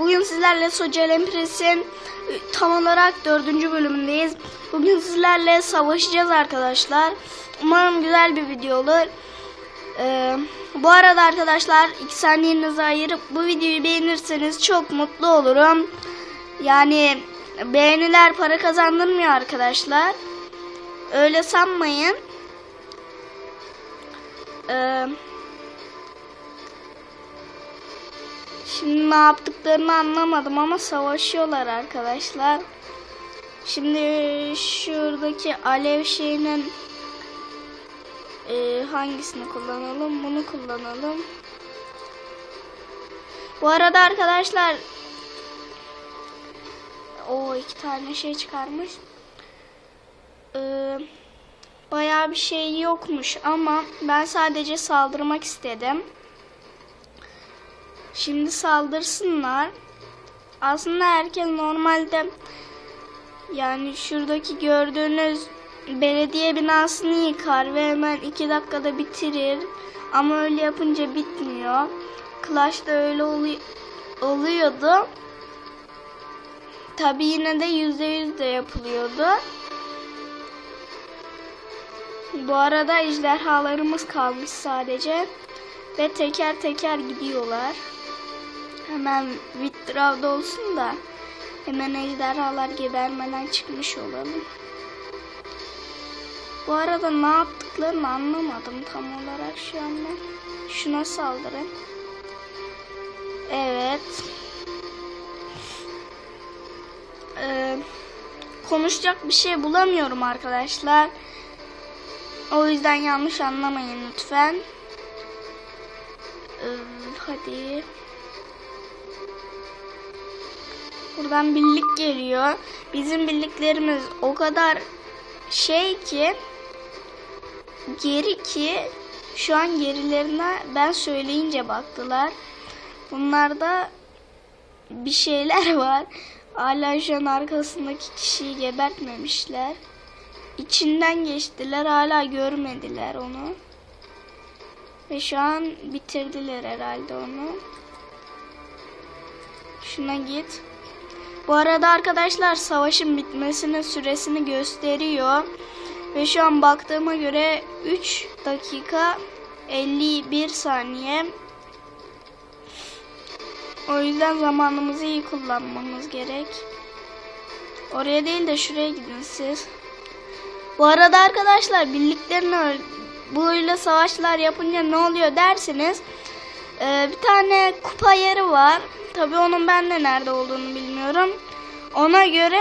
Bugün sizlerle Social Empress'in e, tam olarak dördüncü bölümündeyiz. Bugün sizlerle savaşacağız arkadaşlar. Umarım güzel bir video olur. Ee, bu arada arkadaşlar 2 saniyenizi ayırıp bu videoyu beğenirseniz çok mutlu olurum. Yani beğeniler para kazandırmıyor arkadaşlar. Öyle sanmayın. Ee, Şimdi ne yaptıklarını anlamadım ama savaşıyorlar arkadaşlar. Şimdi şuradaki alev şeyinin e, hangisini kullanalım? Bunu kullanalım. Bu arada arkadaşlar o iki tane şey çıkarmış. Ee, bayağı bir şey yokmuş ama ben sadece saldırmak istedim. Şimdi saldırsınlar. Aslında herkes normalde yani şuradaki gördüğünüz belediye binasını yıkar ve hemen iki dakikada bitirir. Ama öyle yapınca bitmiyor. Clash'ta öyle oluyor, oluyordu. Tabi yine de yüzde yüz de yapılıyordu. Bu arada ejderhalarımız kalmış sadece. Ve teker teker gidiyorlar. Hemen withdraw'da olsun da hemen ejderhalar gebermeden çıkmış olalım. Bu arada ne yaptıklarını anlamadım tam olarak şu anda. Şuna saldırın. Evet. Ee, konuşacak bir şey bulamıyorum arkadaşlar. O yüzden yanlış anlamayın lütfen. Ee, hadi. Buradan birlik geliyor. Bizim birliklerimiz o kadar şey ki geri ki şu an gerilerine ben söyleyince baktılar. Bunlarda bir şeyler var. Hala arkasındaki kişiyi gebertmemişler. İçinden geçtiler hala görmediler onu. Ve şu an bitirdiler herhalde onu. Şuna git. Bu arada arkadaşlar savaşın bitmesinin süresini gösteriyor. Ve şu an baktığıma göre 3 dakika 51 saniye. O yüzden zamanımızı iyi kullanmamız gerek. Oraya değil de şuraya gidin siz. Bu arada arkadaşlar birliklerini böyle savaşlar yapınca ne oluyor dersiniz. Ee, bir tane kupa yeri var. Tabi onun ben de nerede olduğunu bilmiyorum. Ona göre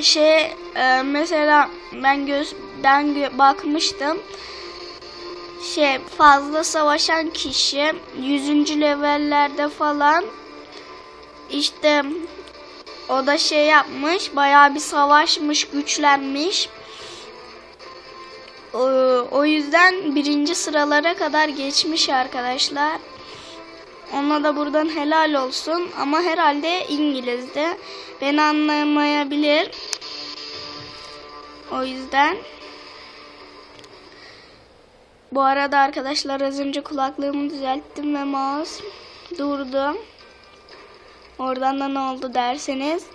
şey e, mesela ben göz ben gö bakmıştım. Şey fazla savaşan kişi 100. levellerde falan işte o da şey yapmış bayağı bir savaşmış güçlenmiş. O, yüzden birinci sıralara kadar geçmiş arkadaşlar. Ona da buradan helal olsun. Ama herhalde İngiliz'de. Beni anlamayabilir. O yüzden. Bu arada arkadaşlar az önce kulaklığımı düzelttim ve mouse durdu. Oradan da ne oldu derseniz.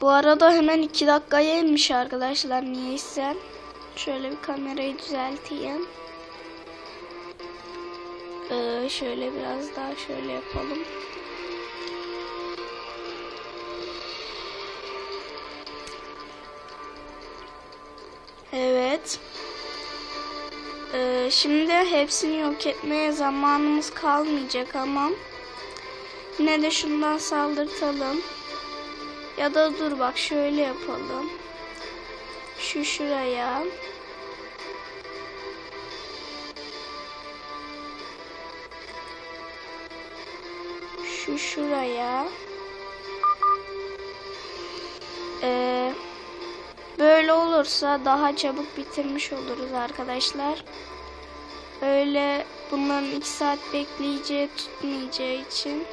Bu arada hemen 2 dakikaya inmiş arkadaşlar niyeyse. Şöyle bir kamerayı düzelteyim. Ee, şöyle biraz daha şöyle yapalım. Evet. Ee, şimdi hepsini yok etmeye zamanımız kalmayacak ama yine de şundan saldırtalım. Ya da dur bak şöyle yapalım. Şu şuraya. Şu şuraya. Ee, böyle olursa daha çabuk bitirmiş oluruz arkadaşlar. Öyle bunların iki saat bekleyeceği tutmayacağı için.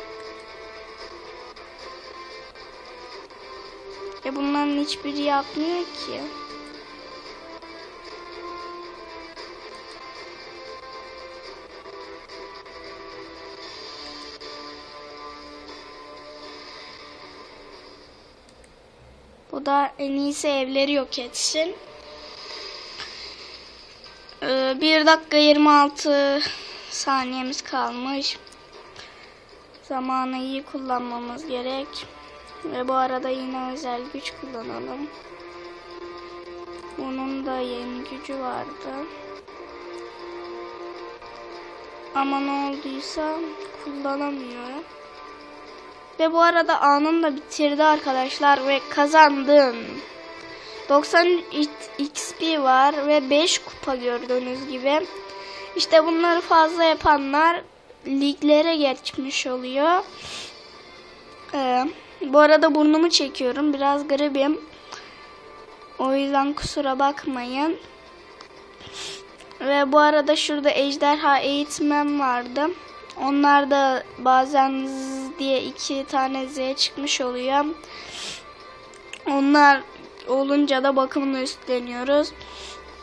E bunların hiçbiri yapmıyor ki. Da en iyisi evleri yok etsin. Ee, 1 dakika 26 saniyemiz kalmış. Zamanı iyi kullanmamız gerek. Ve bu arada yine özel güç kullanalım. Bunun da yeni gücü vardı. Ama ne olduysa kullanamıyor. Ve bu arada anım da bitirdi arkadaşlar ve kazandım. 90 XP var ve 5 kupa gördüğünüz gibi. İşte bunları fazla yapanlar liglere geçmiş oluyor. Ee, bu arada burnumu çekiyorum. Biraz garibim. O yüzden kusura bakmayın. Ve bu arada şurada ejderha eğitmen vardı. Onlar da bazen z diye iki tane z çıkmış oluyor. Onlar olunca da bakımını üstleniyoruz.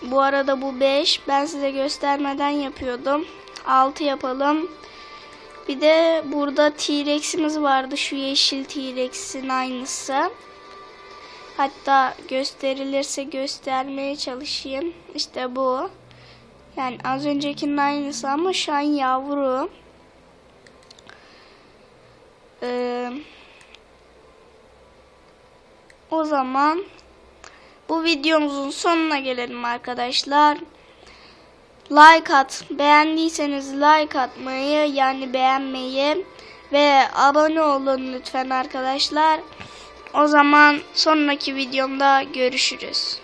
Bu arada bu 5. Ben size göstermeden yapıyordum. 6 yapalım. Bir de burada T-Rex'imiz vardı. Şu yeşil T-Rex'in aynısı. Hatta gösterilirse göstermeye çalışayım. İşte bu. Yani az öncekinin aynısı ama şu an yavru. Ee, o zaman bu videomuzun sonuna gelelim arkadaşlar. Like at. Beğendiyseniz like atmayı yani beğenmeyi ve abone olun lütfen arkadaşlar. O zaman sonraki videomda görüşürüz.